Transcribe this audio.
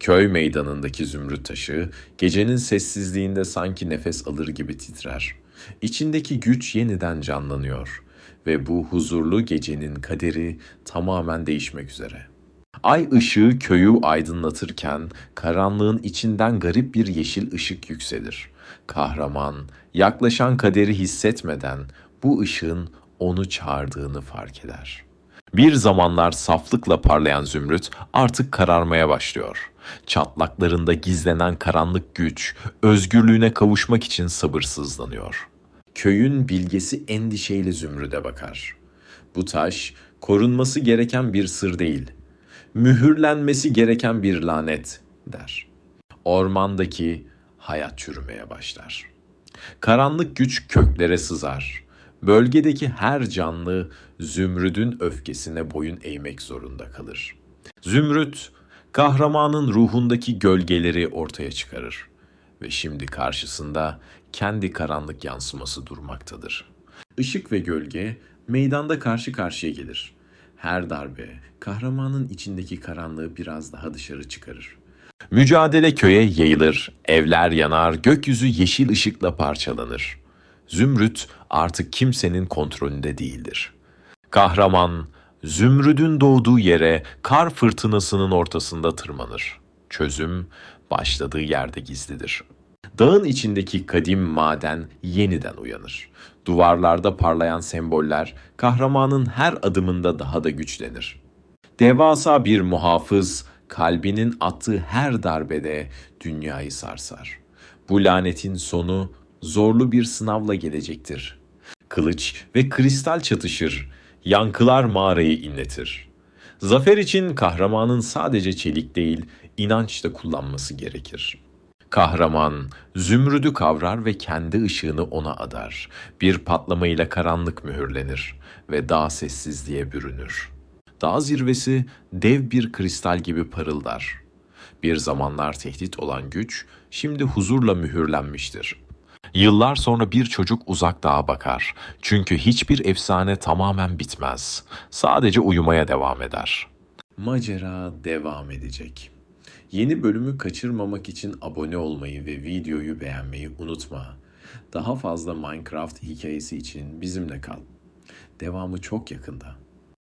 Köy meydanındaki zümrüt taşı gecenin sessizliğinde sanki nefes alır gibi titrer. İçindeki güç yeniden canlanıyor ve bu huzurlu gecenin kaderi tamamen değişmek üzere. Ay ışığı köyü aydınlatırken karanlığın içinden garip bir yeşil ışık yükselir. Kahraman yaklaşan kaderi hissetmeden bu ışığın onu çağırdığını fark eder. Bir zamanlar saflıkla parlayan zümrüt artık kararmaya başlıyor. Çatlaklarında gizlenen karanlık güç özgürlüğüne kavuşmak için sabırsızlanıyor. Köyün bilgesi endişeyle zümrüde bakar. Bu taş korunması gereken bir sır değil, mühürlenmesi gereken bir lanet der. Ormandaki hayat çürümeye başlar. Karanlık güç köklere sızar. Bölgedeki her canlı Zümrüt'ün öfkesine boyun eğmek zorunda kalır. Zümrüt, kahramanın ruhundaki gölgeleri ortaya çıkarır ve şimdi karşısında kendi karanlık yansıması durmaktadır. Işık ve gölge meydanda karşı karşıya gelir. Her darbe kahramanın içindeki karanlığı biraz daha dışarı çıkarır. Mücadele köye yayılır, evler yanar, gökyüzü yeşil ışıkla parçalanır. Zümrüt artık kimsenin kontrolünde değildir. Kahraman, Zümrüd'ün doğduğu yere kar fırtınasının ortasında tırmanır. Çözüm başladığı yerde gizlidir. Dağın içindeki kadim maden yeniden uyanır. Duvarlarda parlayan semboller kahramanın her adımında daha da güçlenir. Devasa bir muhafız kalbinin attığı her darbede dünyayı sarsar. Bu lanetin sonu zorlu bir sınavla gelecektir. Kılıç ve kristal çatışır, yankılar mağarayı inletir. Zafer için kahramanın sadece çelik değil, inanç da kullanması gerekir. Kahraman zümrüdü kavrar ve kendi ışığını ona adar. Bir patlamayla karanlık mühürlenir ve dağ sessizliğe bürünür. Dağ zirvesi dev bir kristal gibi parıldar. Bir zamanlar tehdit olan güç şimdi huzurla mühürlenmiştir. Yıllar sonra bir çocuk uzak dağa bakar. Çünkü hiçbir efsane tamamen bitmez. Sadece uyumaya devam eder. Macera devam edecek. Yeni bölümü kaçırmamak için abone olmayı ve videoyu beğenmeyi unutma. Daha fazla Minecraft hikayesi için bizimle kal. Devamı çok yakında.